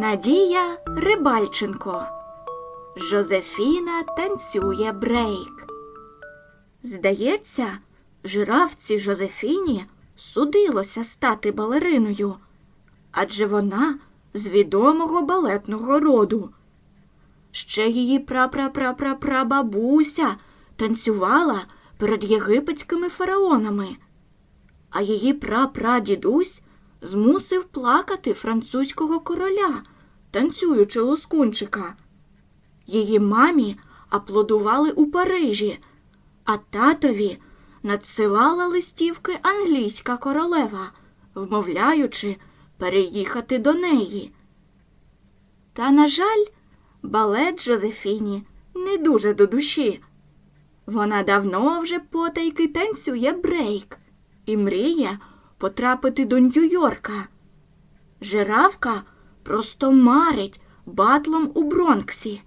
Надія Рибальченко. Жозефіна танцює брейк. Здається, жирафці Жозефіні судилося стати балериною, адже вона з відомого балетного роду. Ще її прапрапрапрапрабабуся танцювала перед єгипетськими фараонами, а її прапрадідусь змусив плакати французького короля, танцюючи лоскунчика. Її мамі аплодували у Парижі, а татові надсилала листівки англійська королева, вмовляючи переїхати до неї. Та, на жаль, балет Жозефіні не дуже до душі. Вона давно вже потайки танцює брейк і мріє потрапити до Нью-Йорка. Жирафка просто марить батлом у Бронксі.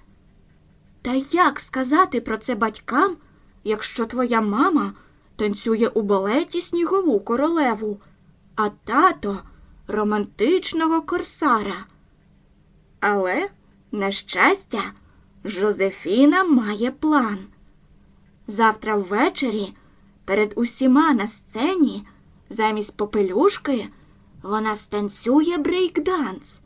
Та як сказати про це батькам, якщо твоя мама танцює у балеті снігову королеву, а тато романтичного корсара? Але, на щастя, Жозефіна має план. Завтра ввечері перед усіма на сцені замість попелюшки вона станцює брейкданс.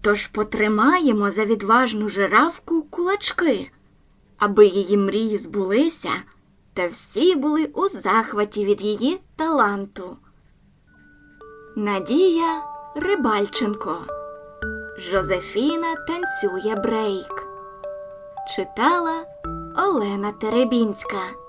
Тож потримаємо за відважну жирафку кулачки, аби її мрії збулися, та всі були у захваті від її таланту. Надія Рибальченко Жозефіна танцює брейк. Читала Олена Теребінська.